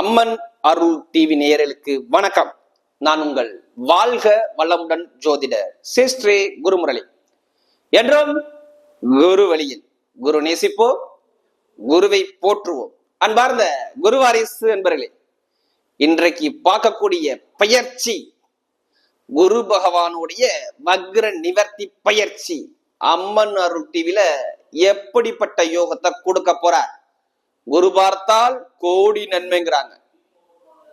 அம்மன் அருள் TV நேயர்களுக்கு வணக்கம். நான் உங்கள் வாழ்க வளமுடன் ஜோதிடர் சிஸ்ரீ குருமுரளி. என்றும் குரு வழியில் குரு நேசிப்போம் குருவை போற்றுவோம். அன்பார்ந்த குருவாரிசு என்பர்களே இன்றைக்கு பார்க்கக்கூடிய பயிற்சி குரு பகவானுடைய வக்ர நிவர்த்தி பயிற்சி அம்மன் அருள் டிவில எப்படிப்பட்ட யோகத்தை கொடுக்க போறார்? குரு பார்த்தால் கோடி நன்மைங்கிறாங்க.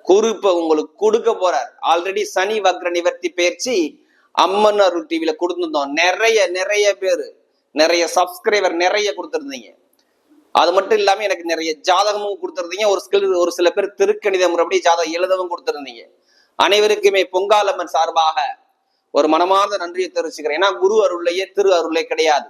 குரு இப்ப உங்களுக்கு கொடுக்க போறார். ஆல்ரெடி சனி வக்ர நிவர்த்தி பயிற்சி அம்மன் அருள் டிவியில கொடுத்துருந்தோம். நிறைய நிறைய பேர் நிறைய சப்ஸ்கிரைபர் நிறைய கொடுத்துருந்தீங்க. அது மட்டும் இல்லாம எனக்கு நிறைய ஜாதகமும் கொடுத்துருந்தீங்க. ஒரு சில ஒரு சில பேர் திருக்கணித முறைப்படி ஜாதகம் எழுதவும் கொடுத்துருந்தீங்க. அனைவருக்குமே பொங்காலம்மன் சார்பாக ஒரு மனமார்ந்த நன்றியை தெரிவிச்சுக்கிறேன். ஏன்னா குரு அருள்லையே திரு அருளே கிடையாது.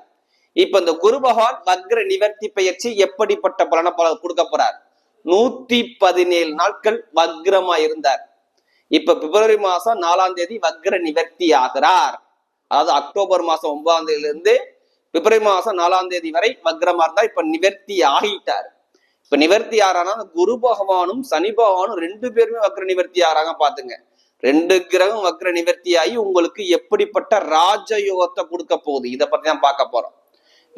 இப்ப இந்த குரு பகவான் வக்ர நிவர்த்தி பயிற்சி எப்படிப்பட்ட பலனை பல கொடுக்க போறார்? நூத்தி பதினேழு நாட்கள் வக்ரமா இருந்தார். இப்ப பிப்ரவரி மாசம் நாலாம் தேதி வக்ர நிவர்த்தி ஆகிறார். அதாவது அக்டோபர் மாசம் ஒன்பதாம் தேதியில இருந்து பிப்ரவரி மாசம் நாலாம் தேதி வரை வக்ரமா இருந்தார் இப்ப நிவர்த்தி ஆகிட்டார். இப்ப நிவர்த்தி ஆறானா குரு பகவானும் சனி பகவானும் ரெண்டு பேருமே வக்ர நிவர்த்தி ஆறாங்க பாத்துங்க. ரெண்டு கிரகம் வக்ர நிவர்த்தி ஆகி உங்களுக்கு எப்படிப்பட்ட ராஜயோகத்தை கொடுக்க போகுது? இதை பத்தி தான் பார்க்க போறோம்.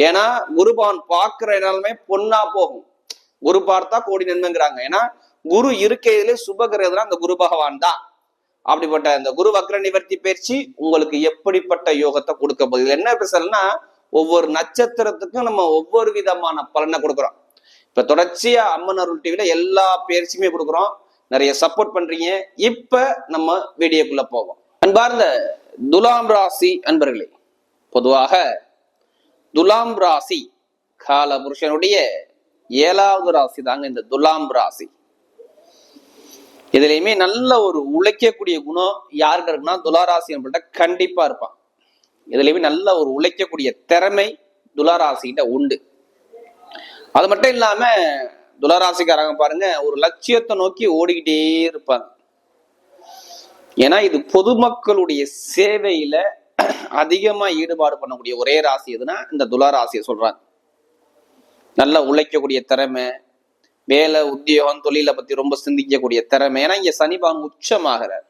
ஏன்னா குரு பகவான் பார்க்கிற இடமே பொண்ணா போகும். குரு பார்த்தா கோடி நன்மைங்கிறாங்க. ஏன்னா குரு இருக்கையிலே சுபகிரகம் அந்த குரு பகவான் தான். அப்படிப்பட்ட அந்த குரு வக்ர நிவர்த்தி பயிற்சி உங்களுக்கு எப்படிப்பட்ட யோகத்தை கொடுக்க போகுது? என்ன பேசலன்னா ஒவ்வொரு நட்சத்திரத்துக்கும் நம்ம ஒவ்வொரு விதமான பலனை கொடுக்குறோம். இப்ப தொடர்ச்சியா அம்மன் அருள் டிவில எல்லா பயிற்சியுமே கொடுக்குறோம். நிறைய சப்போர்ட் பண்றீங்க. இப்ப நம்ம வீடியோக்குள்ள போவோம். அன்பார்ந்த துலாம் ராசி அன்பர்களே பொதுவாக துலாம் ராசி. கால புருஷனுடைய ஏழாவது ராசி தாங்க இந்த துலாம் ராசி. இதுலயுமே நல்ல ஒரு உழைக்கக்கூடிய குணம் யாருக்கு இருக்குன்னா துலாராசி நம்மள்ட்ட கண்டிப்பா இருப்பான். இதுலயுமே நல்ல ஒரு உழைக்கக்கூடிய திறமை துலாராசிகிட்ட உண்டு. அது மட்டும் இல்லாம துலாராசிக்காரங்க பாருங்க ஒரு லட்சியத்தை நோக்கி ஓடிக்கிட்டே இருப்பாங்க. ஏன்னா இது பொதுமக்களுடைய சேவையில அதிகமா ஈடுபாடு பண்ணக்கூடிய ஒரே ராசி எதுனா இந்த துளாராசியை சொல்றாங்க. நல்லா உழைக்கக்கூடிய திறமை வேலை உத்தியோகம் தொழிலை பத்தி ரொம்ப சிந்திக்கக்கூடிய திறமை. ஏன்னா இங்க சனி உச்சமாகிறார்.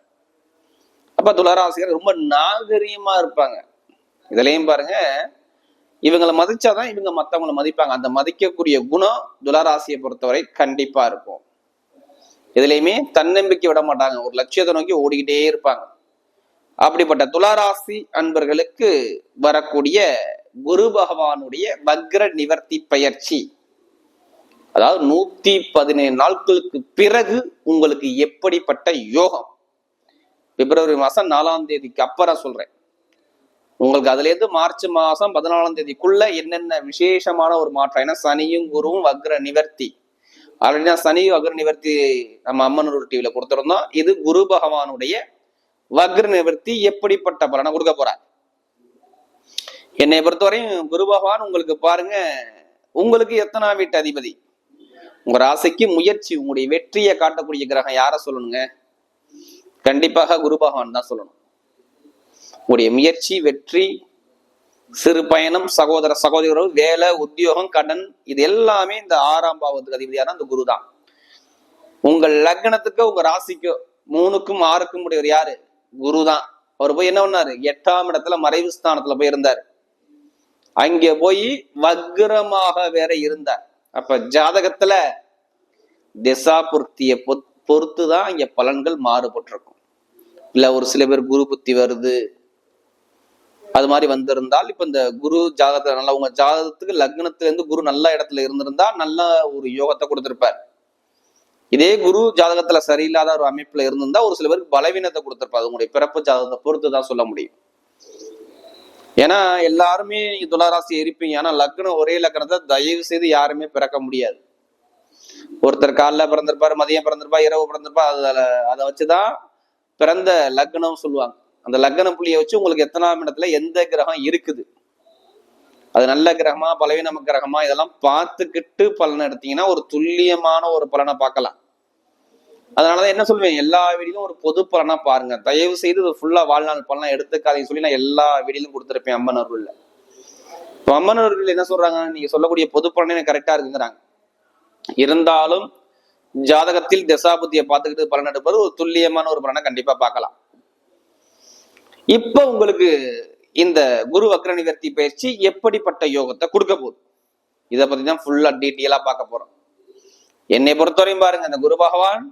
அப்ப துளாராசிகர் ரொம்ப நாகரீகமா இருப்பாங்க. இதுலயும் பாருங்க இவங்களை மதிச்சாதான் இவங்க மத்தவங்களை மதிப்பாங்க. அந்த மதிக்கக்கூடிய குணம் துளராசியை பொறுத்தவரை கண்டிப்பா இருக்கும். இதுலயுமே தன்னம்பிக்கை விட மாட்டாங்க. ஒரு லட்சியத்தை நோக்கி ஓடிக்கிட்டே இருப்பாங்க. அப்படிப்பட்ட துளாராசி அன்பர்களுக்கு வரக்கூடிய குரு பகவானுடைய வக்ர நிவர்த்தி பயிற்சி. அதாவது நூத்தி பதினேழு நாட்களுக்கு பிறகு உங்களுக்கு எப்படிப்பட்ட யோகம்? பிப்ரவரி மாசம் நாலாம் தேதிக்கு அப்புறம் சொல்றேன். உங்களுக்கு அதுல இருந்து மார்ச் மாசம் பதினாலாம் தேதிக்குள்ள என்னென்ன விசேஷமான ஒரு மாற்றம்? ஏன்னா சனியும் குருவும் வக்ர நிவர்த்தி. அப்படின்னா சனி வக்ர நிவர்த்தி நம்ம அம்மனூர் டிவியில கொடுத்துருந்தோம். இது குரு பகவானுடைய வக்ர நிவர்த்தி எப்படிப்பட்ட பலனை கொடுக்க போறார்? என்னை பொறுத்தவரையும் குரு பகவான் உங்களுக்கு பாருங்க உங்களுக்கு எத்தனா வீட்டு அதிபதி? உங்க ராசிக்கு முயற்சி உங்களுடைய வெற்றியை காட்டக்கூடிய கிரகம் யார சொல்லணுங்க? கண்டிப்பாக குரு பகவான் தான் சொல்லணும். உங்களுடைய முயற்சி வெற்றி சிறு பயணம் சகோதர சகோதரர் வேலை உத்தியோகம் கடன் இது எல்லாமே இந்த ஆறாம் பாவத்துக்கு அதிபதியான அந்த குரு தான். உங்கள் லக்னத்துக்கு உங்க ராசிக்கோ மூணுக்கும் ஆறுக்கும் உடையவர் யாரு? குரு தான் அவர் போய் என்ன பண்ணாரு? எட்டாம் இடத்துல மறைவு ஸ்தானத்துல போய் இருந்தார். அங்க போய் வக்ரமாக வேற இருந்தார். அப்ப ஜாதகத்துல திசாபுர்த்திய பொறுத்து தான் இங்க பலன்கள் மாறுபட்டிருக்கும். இல்ல ஒரு சில பேர் குரு புத்தி வருது. அது மாதிரி வந்திருந்தால் இப்ப இந்த குரு ஜாதகத்துல நல்லா உங்க ஜாதகத்துக்கு லக்னத்துல இருந்து குரு நல்ல இடத்துல இருந்திருந்தா நல்ல ஒரு யோகத்தை கொடுத்திருப்பார். இதே குரு ஜாதகத்துல சரியில்லாத ஒரு அமைப்புல இருந்திருந்தா ஒரு சில பேருக்கு பலவீனத்தை கொடுத்திருப்பார். உங்களுடைய பிறப்பு ஜாதகத்தை பொறுத்து தான் சொல்ல முடியும். ஏன்னா எல்லாருமே நீங்க துளாராசி இருப்பீங்க ஆனா லக்னம் ஒரே லக்னத்தை தயவு செய்து யாருமே பிறக்க முடியாது. ஒருத்தர் காலைல பிறந்திருப்பாரு மதியம் பிறந்திருப்பா இரவு பிறந்திருப்பா அதுல அதை வச்சுதான் பிறந்த லக்னம் சொல்லுவாங்க. அந்த லக்ன புள்ளியை வச்சு உங்களுக்கு எத்தனாம் இடத்துல எந்த கிரகம் இருக்குது. அது நல்ல கிரகமா பலவீனம கிரகமா இதெல்லாம் பார்த்துக்கிட்டு பலனை எடுத்தீங்கன்னா ஒரு துல்லியமான ஒரு பலனை பார்க்கலாம். அதனாலதான் என்ன சொல்லுவேன் எல்லா வீடியிலும் ஒரு பொது பலனா பாருங்க. தயவு செய்து இது ஃபுல்லா வாழ்நாள் பலனா எடுத்துக்காதீங்க சொல்லி நான் எல்லா வீடியிலும் கொடுத்துருப்பேன் அம்மன் அருள்ல. இப்போ அம்மன் அருள் என்ன சொல்றாங்க? நீங்க சொல்லக்கூடிய பொது பலனே எனக்கு கரெக்டா இருக்குங்கிறாங்க. இருந்தாலும் ஜாதகத்தில் தசாபுத்தியை பார்த்துக்கிட்டு பலன் எடுப்பது ஒரு துல்லியமான ஒரு பலனை கண்டிப்பா பார்க்கலாம். இப்ப உங்களுக்கு இந்த குரு வக்ர நிவர்த்தி பயிற்சி எப்படிப்பட்ட யோகத்தை கொடுக்க போகுது? இதை பத்தி தான் ஃபுல்லா டீட்டெயிலா பார்க்க போறோம். என்னை பொறுத்தவரையும் பாருங்க இந்த குரு பகவான்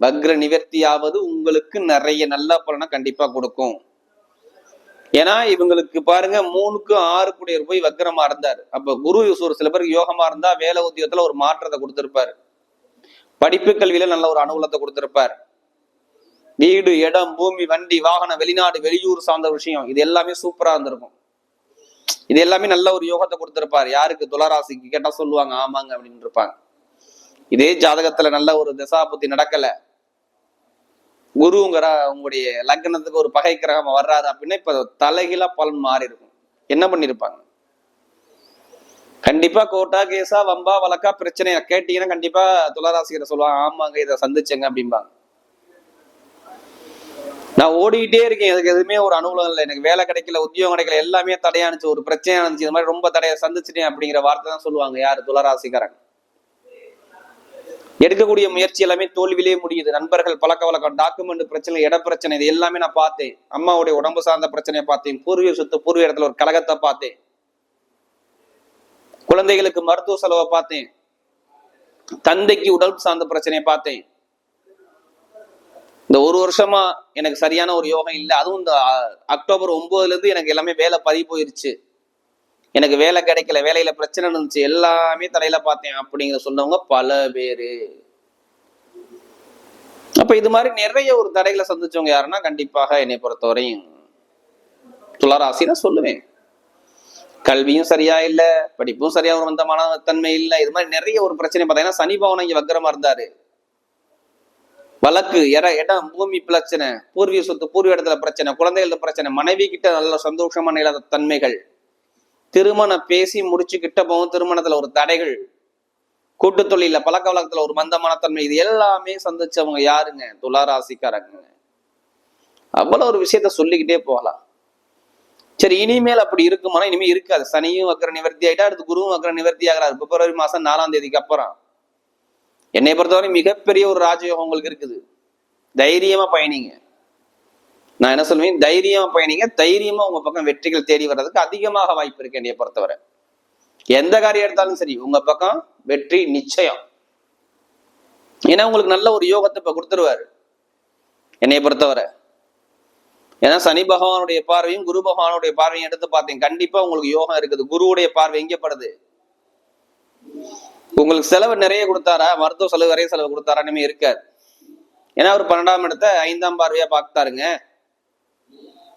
வக்ர நிவர்த்தியாவது உங்களுக்கு நிறைய நல்ல பலனை கண்டிப்பா கொடுக்கும். ஏன்னா இவங்களுக்கு பாருங்க மூணுக்கு ஆறு குடியர் போய் வக்ரமா இருந்தாரு. அப்ப குரு ஒரு சில பேருக்கு யோகமா இருந்தா வேலை உத்தியோகத்துல ஒரு மாற்றத்தை கொடுத்திருப்பாரு. படிப்பு கல்வியில நல்ல ஒரு அனுகூலத்தை கொடுத்திருப்பார். வீடு இடம் பூமி வண்டி வாகனம் வெளிநாடு வெளியூர் சார்ந்த விஷயம். இது எல்லாமே சூப்பரா இருந்திருக்கும். இது எல்லாமே நல்ல ஒரு யோகத்தை கொடுத்திருப்பார். யாருக்கு? துளராசிக்கு. கேட்டா சொல்லுவாங்க ஆமாங்க அப்படின்னு இருப்பாங்க. இதே ஜாதகத்துல நல்ல ஒரு திசாபுத்தி நடக்கல. குருங்கிற உங்களுடைய லக்னத்துக்கு ஒரு பகை கிரகம் வர்றாரு அப்படின்னா இப்ப தலைகீழா பலன் மாறி இருக்கும். என்ன பண்ணிருப்பாங்க? கண்டிப்பா கோட்டா கேஸா வம்பா வழக்கா பிரச்சனையா? கேட்டீங்கன்னா கண்டிப்பா துளராசிகிற சொல்லுவாங்க ஆமாங்க இதை சந்திச்சேங்க அப்படிம்பாங்க. நான் ஓடிக்கிட்டே இருக்கேன். எனக்கு எதுவுமே ஒரு அனுகூலம் இல்லை. எனக்கு வேலை கிடைக்கல உத்தியோகம் கிடைக்கல எல்லாமே தடையானுச்சு ஒரு பிரச்சனையா இருந்துச்சு. இது மாதிரி ரொம்ப தடையை சந்திச்சிட்டேன் அப்படிங்கிற வார்த்தை தான் சொல்லுவாங்க யார்? துளராசிக்காரங்க. எடுக்கக்கூடிய முயற்சி எல்லாமே தோல்வியிலே முடியுது. நண்பர்கள் பழக்க வழக்கம் டாக்குமெண்ட் பிரச்சனை இட பிரச்சனை இது எல்லாமே நான் பார்த்தேன். அம்மாவுடைய உடம்பு சார்ந்த பிரச்சனையை பார்த்தேன். பூர்வீக சொத்து பூர்வீக இடத்துல ஒரு கழகத்தை பார்த்தேன். குழந்தைகளுக்கு மருத்துவ செலவை பார்த்தேன். தந்தைக்கு உடல் சார்ந்த பிரச்சனையை பார்த்தேன். வருஷமா எனக்கு சரியான ஒரு யோகம் இல்லை. அதுவும் இந்த அக்டோபர் ஒன்பதுல இருந்து எனக்கு எல்லாமே வேலை பதி போயிருச்சு. எனக்கு வேலை கிடைக்கல வேலையில பிரச்சனை இருந்துச்சு எல்லாமே தலையில பார்த்தேன் அப்படிங்கிற சொன்னவங்க பல பேரு. அப்ப இது மாதிரி நிறைய ஒரு தடைகளை சந்திச்சவங்க யாருன்னா கண்டிப்பாக என்னை பொறுத்தவரையும் துளராசினா சொல்லுவேன். கல்வியும் சரியா இல்ல படிப்பும் சரியா ஒரு மந்தமான தன்மை இல்லை. இது மாதிரி நிறைய ஒரு பிரச்சனை பார்த்தீங்கன்னா சனி பவனம் இங்க வக்கரமா இருந்தாரு. வழக்கு இடம் பூமி பிரச்சனை பூர்வீக சொத்து பூர்வீக இடத்துல பிரச்சனை குழந்தைகளுக்கு பிரச்சனை மனைவி கிட்ட நல்ல சந்தோஷமான இல்லாத தன்மைகள். திருமணம் பேசி முடிச்சுக்கிட்ட போகும் திருமணத்துல ஒரு தடைகள். கூட்டு தொழில பழக்க வழக்கத்துல ஒரு மந்தமான தன்மை இது எல்லாமே சந்திச்சவங்க யாருங்க? துளாராசிக்காரங்க. அவ்வளவு ஒரு விஷயத்த சொல்லிக்கிட்டே போகலாம். சரி இனிமேல் அப்படி இருக்குமானா இனிமேல் இருக்காது. சனியும் வக்கர நிவர்த்தி ஆயிட்டா அடுத்து குருவும் வக்கர நிவர்த்தி ஆகிறாரு. பிப்ரவரி மாசம் நாலாம் தேதிக்கு அப்புறம். என்னை பொறுத்தவரை மிகப்பெரிய ஒரு ராஜயோகம் உங்களுக்கு இருக்குது. தைரியமா பயணிங்க. நான் என்ன சொல்லுவேன் தைரியமா பயணிங்க. தைரியமா உங்க பக்கம் வெற்றிகள் தேடி வர்றதுக்கு அதிகமாக வாய்ப்பு இருக்கு என்னைய பொறுத்தவரை. எந்த காரியம் எடுத்தாலும் சரி உங்க பக்கம் வெற்றி நிச்சயம். ஏன்னா உங்களுக்கு நல்ல ஒரு யோகத்தை இப்ப கொடுத்துருவாரு. என்னைய பொறுத்தவரை. ஏன்னா சனி பகவானுடைய பார்வையும் குரு பகவானுடைய பார்வையும் எடுத்து பார்த்தேன் கண்டிப்பா உங்களுக்கு யோகம் இருக்குது. குருவுடைய பார்வை எங்கேப்படுது? உங்களுக்கு செலவு நிறைய கொடுத்தாரா? மருத்துவ செலவு நிறைய செலவு கொடுத்தாரா? இனிமே இருக்காது. ஏன்னா அவர் பன்னெண்டாம் இடத்த ஐந்தாம் பார்வையா பார்த்தாருங்க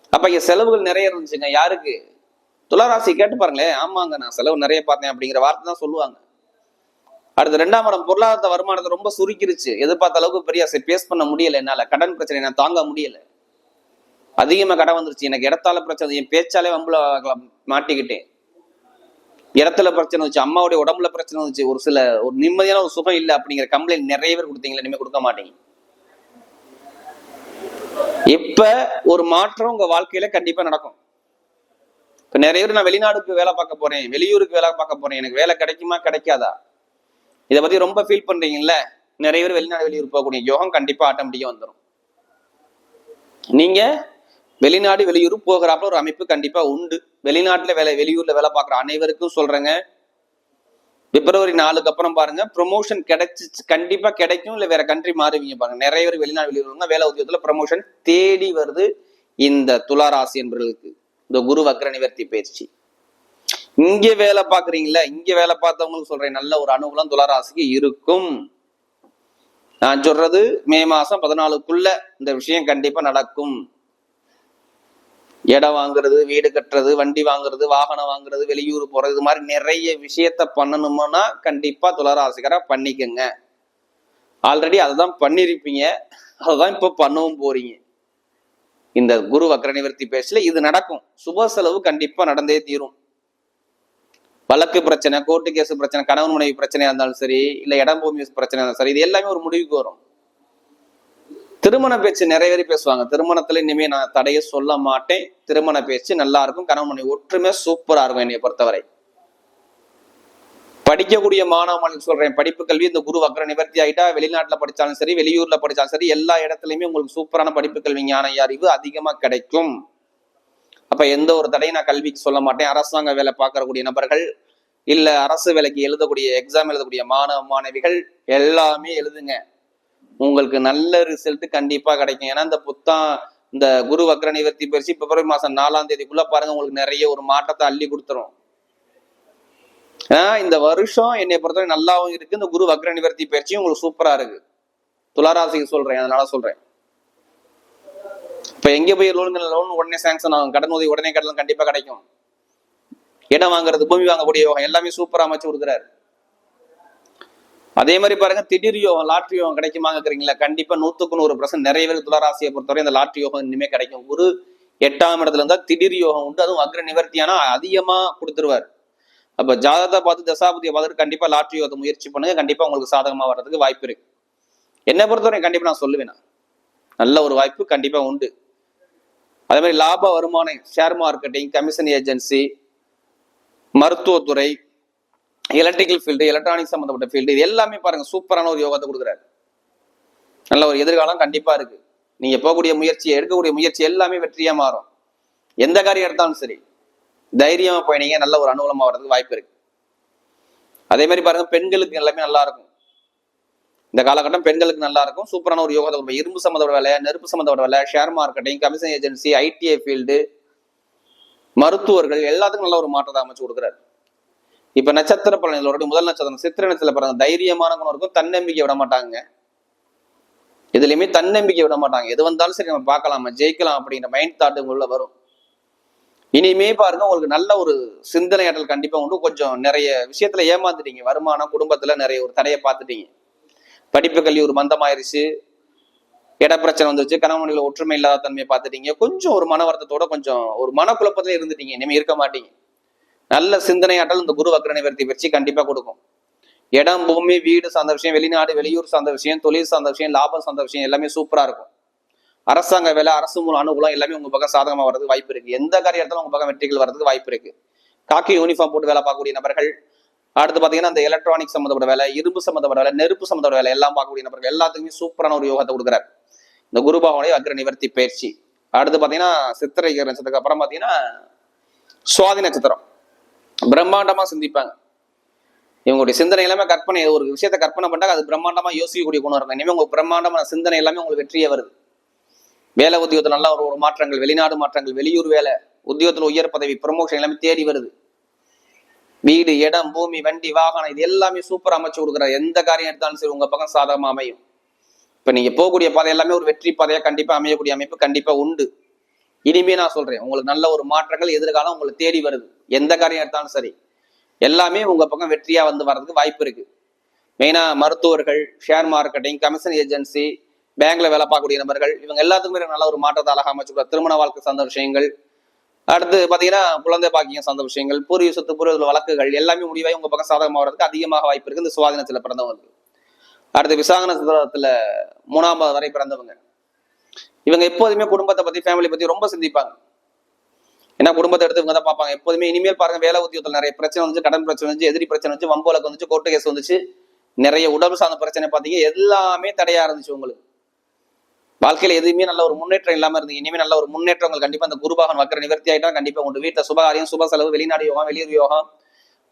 அப்ப இங்க செலவுகள் நிறைய இருந்துச்சுங்க. யாருக்கு? துளாராசி கேட்டு பாருங்களேன். ஆமாங்க நான் செலவு நிறைய பார்த்தேன் அப்படிங்கிற வார்த்தை தான் சொல்லுவாங்க. அடுத்து ரெண்டாம் இடம் பொருளாதார வருமானத்தை ரொம்ப சுருக்கிருச்சு. எதிர்பார்த்த அளவுக்கு பெரிய பேஸ் பண்ண முடியல என்னால. கடன் பிரச்சனை நான் தாங்க முடியல. அதிகமா கடன் வந்துருச்சு. எனக்கு இடத்தால பிரச்சனை என் பேச்சாலே வம்புல மாட்டிக்கிட்டேன். இடத்துல பிரச்சனை வந்துச்சு அம்மாவுடைய உடம்புல பிரச்சனை வந்துச்சு. ஒரு சில ஒரு நிம்மதியான ஒரு சுகம் இல்லை அப்படிங்கிற கம்ப்ளைண்ட் நிறைய பேர் கொடுத்தீங்களா? இனிமே கொடுக்க மாட்டீங்க. இப்ப ஒரு மாற்றம் உங்க வாழ்க்கையில கண்டிப்பா நடக்கும். இப்ப நிறைய பேர் நான் வெளிநாடுக்கு வேலை பார்க்க போறேன் வெளியூருக்கு வேலை பார்க்க போறேன் எனக்கு வேலை கிடைக்குமா கிடைக்காதா? இதை பத்தி ரொம்ப ஃபீல் பண்றீங்கல்ல? நிறைய பேர் வெளிநாடு வெளியூர் போகக்கூடிய யோகம் கண்டிப்பா ஆட்டோமேட்டிக்கா வந்துடும் நீங்க வெளிநாடு வெளியூர் போகிறாப்புல ஒரு அமைப்பு கண்டிப்பா உண்டு. வெளிநாட்டில் வேலை வெளியூர்ல வேலை பார்க்குற அனைவருக்கும் சொல்றேங்க. பிப்ரவரி நாலுக்கு அப்புறம் பாருங்க ப்ரொமோஷன் கிடைச்சி கண்டிப்பா கிடைக்கும் இல்லை வேற கண்ட்ரி மாறுவீங்க பாருங்க. நிறைய பேர் வெளிநாடு வெளியூர்ல வேலை உத்தியோகத்தில் ப்ரமோஷன் தேடி வருது இந்த துளாராசி என்பவர்களுக்கு. இந்த குரு வக்ர நிவர்த்தி பயிற்சி. இங்க வேலை பாக்குறீங்களா இங்க வேலை பார்த்தவங்களுக்கு சொல்றேன் நல்ல ஒரு அனுகூலம் துளாராசிக்கு இருக்கும். நான் சொல்றது மே மாசம் பதினாலுக்குள்ள இந்த விஷயம் கண்டிப்பா நடக்கும். இடம் வாங்குறது வீடு கட்டுறது வண்டி வாங்குறது வாகனம் வாங்குறது வெளியூர் போறது இது மாதிரி நிறைய விஷயத்த பண்ணணும்னா கண்டிப்பா துளராசிகரா பண்ணிக்கங்க. ஆல்ரெடி அதை தான் பண்ணிருப்பீங்க. அதுதான் இப்போ பண்ணவும் போறீங்க. இந்த குரு வக்ர நிவர்த்தி பேசல இது நடக்கும். சுப செலவு கண்டிப்பா நடந்தே தீரும். வழக்கு பிரச்சனை கோர்ட்டு கேஸ் பிரச்சனை கணவன் மனைவி பிரச்சனையா இருந்தாலும் சரி இல்ல இடம் பூமி பிரச்சனை இருந்தாலும் சரி இது எல்லாமே ஒரு முடிவுக்கு வரும். திருமண பேச்சு நிறைய பேர் பேசுவாங்க. திருமணத்துல இனிமே நான் தடைய சொல்ல மாட்டேன். திருமண பேச்சு நல்லா இருக்கும். கணவனை ஒற்றுமை சூப்பரா இருக்கும் என்னை பொறுத்தவரை. படிக்கக்கூடிய மாணவ சொல்றேன். படிப்பு கல்வி இந்த குரு வக்ர நிவர்த்தி ஆகிட்டா வெளிநாட்டுல படிச்சாலும் சரி வெளியூர்ல படிச்சாலும் சரி எல்லா இடத்துலயுமே உங்களுக்கு சூப்பரான படிப்பு கல்வி ஞான அறிவு அதிகமா கிடைக்கும். அப்ப எந்த ஒரு தடையும் நான் கல்விக்கு சொல்ல மாட்டேன். அரசாங்க வேலை பார்க்கக்கூடிய நபர்கள் இல்ல அரசு வேலைக்கு எழுதக்கூடிய எக்ஸாம் எழுதக்கூடிய மாணவ மாணவிகள் எல்லாமே எழுதுங்க. உங்களுக்கு நல்ல ரிசல்ட் கண்டிப்பா கிடைக்கும். ஏன்னா இந்த புத்தம் இந்த குரு வக்ர நிவர்த்தி பயிற்சி பிப்ரவரி மாசம் நாலாம் தேதிக்குள்ள பாருங்க உங்களுக்கு நிறைய ஒரு மாற்றத்தை அள்ளி கொடுத்துரும். ஏன்னா இந்த வருஷம் என்னை பொறுத்தவரை நல்லாவும் இருக்கு. இந்த குரு வக்ர நிவர்த்தி பயிற்சியும் உங்களுக்கு சூப்பரா இருக்கு. துளாராசிக்கு சொல்றேன் அதனால சொல்றேன். இப்ப எங்க போய் லோன் லோன் உடனே சாங்ஷன் ஆகும். கடன் உதவி உடனே கடன் கண்டிப்பா கிடைக்கும். இடம் வாங்குறது பூமி வாங்கக்கூடிய யோகம் எல்லாமே சூப்பரா அமைச்சு கொடுக்குறாரு. அதே மாதிரி பாருங்க திடீர் யோகம் லாட்ரி யோகம் கிடைக்குமாங்கிறீங்களா கண்டிப்பா நூத்துக்கு நூறு பர்சன்ட் நிறைய பேர் பொறுத்தவரை இந்த லாட்ரி யோகம் இனிமே கிடைக்கும். ஒரு எட்டாம் இடத்துல இருந்தா திடீர் யோகம் உண்டு அதுவும் அக்ர நிவர்த்தியானா அதிகமா கொடுத்துருவார். அப்ப ஜாதகத்தை பார்த்து தசாபதியை பார்த்துட்டு கண்டிப்பா லாட்ரி யோகத்தை முயற்சி பண்ணுங்க கண்டிப்பா உங்களுக்கு சாதகமா வர்றதுக்கு வாய்ப்பு இருக்கு. என்னை பொறுத்தவரை கண்டிப்பா நான் சொல்லுவேன் நான். நல்ல ஒரு வாய்ப்பு கண்டிப்பா உண்டு. அதே மாதிரி லாப வருமானம் ஷேர் மார்க்கெட்டிங் கமிஷன் ஏஜென்சி மருத்துவத்துறை எலக்ட்ரிக்கல் ஃபீல்டு எலக்ட்ரானிக் சம்மந்தப்பட்ட ஃபீல்டு இது எல்லாமே பாருங்க சூப்பரான ஒரு யோகத்தை கொடுக்குறாரு. நல்ல ஒரு எதிர்காலம் கண்டிப்பா இருக்கு. நீங்க போகக்கூடிய முயற்சி எடுக்கக்கூடிய முயற்சி எல்லாமே வெற்றியா மாறும். எந்த காரியம் எடுத்தாலும் சரி தைரியமா போயினீங்க நல்ல ஒரு அனுகூலமா வர்றதுக்கு வாய்ப்பு இருக்கு. அதே மாதிரி பாருங்க பெண்களுக்கு எல்லாமே நல்லா இருக்கும். இந்த காலகட்டம் பெண்களுக்கு நல்லா இருக்கும். சூப்பரான ஒரு யோகத்தை கொடுப்போம். இரும்பு சம்மந்தப்பட்ட வேலை நெருப்பு சம்மந்தப்பட்ட வேலை share marketing commission agency ITI field மருத்துவர்கள் எல்லாத்துக்கும் நல்ல ஒரு மாற்றத்தை அமைச்சு கொடுக்குறாரு. இப்ப நட்சத்திர பலன்களோட முதல் நட்சத்திரம் சித்திர நட்சத்திர பாருங்க தைரியமான குணம் இருக்கும் தன்னம்பிக்கை விட மாட்டாங்க. இதுலயுமே தன்னம்பிக்கை விட மாட்டாங்க. எது வந்தாலும் சரி நம்ம பார்க்கலாம் நம்ம ஜெயிக்கலாம் அப்படிங்கிற மைண்ட் தாட் உள்ள வரும். இனிமே பாருங்க உங்களுக்கு நல்ல ஒரு சிந்தனை ஆற்றல் கண்டிப்பா உண்டு. கொஞ்சம் நிறைய விஷயத்துல ஏமாந்துட்டீங்க. வருமானம் குடும்பத்துல நிறைய ஒரு தடையை பார்த்துட்டீங்க. படிப்பு கல்வி ஒரு மந்தமாயிருச்சு. இட பிரச்சனை வந்துருச்சு கணவனில் ஒற்றுமை இல்லாத தன்மையை பார்த்துட்டீங்க. கொஞ்சம் ஒரு மன வருத்தத்தோட கொஞ்சம் ஒரு மனக்குழப்பத்துல இருந்துட்டீங்க. இனிமே இருக்க மாட்டீங்க. நல்ல சிந்தனை ஆற்றல் இந்த குரு வக்ர நிவர்த்தி பயிற்சி கண்டிப்பா கொடுக்கும். இடம் பூமி வீடு சார்ந்த விஷயம் வெளிநாடு வெளியூர் சார்ந்த விஷயம் தொழில் சார்ந்த விஷயம் லாபம் சார்ந்த விஷயம் எல்லாமே சூப்பரா இருக்கும். அரசாங்க வேலை அரசு மூலம் அனுகூலம் எல்லாமே உங்க பக்கம் சாதகமா வரது வாய்ப்பு இருக்கு. எந்த காரியத்திலும் உங்க பக்கம் வெற்றிகள் வரதுக்கு வாய்ப்பு இருக்கு. காக்கி யூனிஃபார்ம் போட்டு வேலை பார்க்கக்கூடிய நபர்கள் அடுத்து பாத்தீங்கன்னா அந்த எலக்ட்ரானிக் சம்மந்தப்பட்ட வேலை இரும்பு சம்மந்தப்பட்ட வேலை நெருப்பு சம்மந்தப்பட்ட வேலை எல்லாம் பார்க்கக்கூடிய நபர்கள் எல்லாத்துக்குமே சூப்பரான ஒரு யோகத்தை கொடுக்குறாரு. இந்த குருபாவனை அக்ர நிவர்த்தி பயிற்சி. அடுத்து பாத்தீங்கன்னா சித்திரை நட்சத்திரத்துக்கு அப்புறம் பாத்தீங்கன்னா சுவாதி நட்சத்திரம். பிரம்மாண்டமா சிந்திப்பாங்க. இவங்களுடைய சிந்தனை எல்லாமே கற்பனை ஒரு விஷயத்த கற்பனை பண்ணாங்க அது பிரம்மாண்டமா யோசிக்கக்கூடிய குணம் இருக்கும் இனிமே உங்க பிரம்மாண்டமான சிந்தனை எல்லாமே உங்களுக்கு வெற்றியே வருது. வேலை உத்தியோகத்தில் நல்ல ஒரு ஒரு மாற்றங்கள் வெளிநாடு மாற்றங்கள் வெளியூர் வேலை உத்தியோகத்தில் உயர் பதவி ப்ரமோஷன் எல்லாமே தேடி வருது. வீடு இடம் பூமி வண்டி வாகனம் இது எல்லாமே சூப்பர் அமைச்சு கொடுக்குற எந்த காரியம் எடுத்தாலும் சரி உங்க பக்கம் சாதகமாக அமையும். இப்போ நீங்க போகக்கூடிய பாதை எல்லாமே ஒரு வெற்றி பாதையாக கண்டிப்பாக அமையக்கூடிய அமைப்பு கண்டிப்பாக உண்டு. இனிமே நான் சொல்றேன் உங்களுக்கு நல்ல ஒரு மாற்றங்கள் எதிர்காலம் உங்களை தேடி வருது. எந்த காரியம் எடுத்தாலும் சரி. எல்லாமே உங்க பக்கம் வெற்றியா வந்து வர்றதுக்கு வாய்ப்பு இருக்கு. மெயினா மருத்துவர்கள் ஷேர் மார்க்கெட்டிங் கமிஷன் ஏஜென்சி பேங்க்ல வேலை பார்க்கக்கூடிய நபர்கள் இவங்க எல்லாத்துக்குமே நல்ல ஒரு மாற்றத்தை அழகா அமைச்சு திருமண வாழ்க்கை சார்ந்த விஷயங்கள் அடுத்து பாத்தீங்கன்னா குழந்தை பாக்கியம் சார்ந்த விஷயங்கள் பூர்வீக சொத்து பூர்வீக வழக்குகள் எல்லாமே முடிவாகி உங்க பக்கம் சாதகமாக வர்றதுக்கு அதிகமாக வாய்ப்பு இருக்கு. இந்த சுவாதினத்துல பிறந்தவங்களுக்கு. அடுத்து விசாகன நட்சத்திரத்துல மூணாம் வரை பிறந்தவங்க. இவங்க எப்போதுமே குடும்பத்தை பத்தி ஃபேமிலி பத்தி ரொம்ப சிந்திப்பாங்க. ஏன்னா குடும்பத்தை எடுத்து இவங்க தான் பார்ப்பாங்க. எப்போதுமே இனிமேல் பாருங்க வேலை உத்தியோகத்தில் நிறைய பிரச்சனை வந்துச்சு கடன் பிரச்சனை வந்துச்சு எதிரி பிரச்சனை வந்துச்சு வம்போலக்கு வந்துச்சு கோர்ட்டு கேஸ் வந்துச்சு. நிறைய உடம்பு சார்ந்த பிரச்சனை பார்த்தீங்க எல்லாமே தடையா இருந்துச்சு உங்களுக்கு. வாழ்க்கையில எதுவுமே நல்ல ஒரு முன்னேற்றம் இல்லாம இருந்து இனிமே நல்ல ஒரு முன்னேற்றங்கள் கண்டிப்பா அந்த குருபாகன் வக்கர நிவர்த்தி ஆயிட்டா கண்டிப்பா உண்டு வீட்டை சுபகாரியம் சுப செலவு வெளிநாடு யோகம் வெளியூர் யோகம்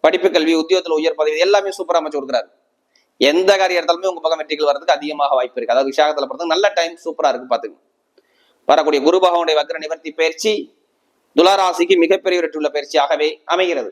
படிப்பு கல்வி உத்தியோகத்தில் உயர் பதவி எல்லாமே சூப்பராக அமைச்சு கொடுக்குறாரு. எந்த காரியம் எடுத்தாலுமே உங்க பக்கம் வெற்றிகள் வரதுக்கு அதிகமாக வாய்ப்பு இருக்கு. அதாவது விசாகத்துல பொறுத்த நல்ல டைம் சூப்பரா இருக்கு பாத்துங்க வரக்கூடிய குரு பகவானுடைய வக்ர நிவர்த்தி பயிற்சி துளாராசிக்கு மிகப்பெரிய வெற்றி உள்ள பயிற்சியாகவே அமைகிறது.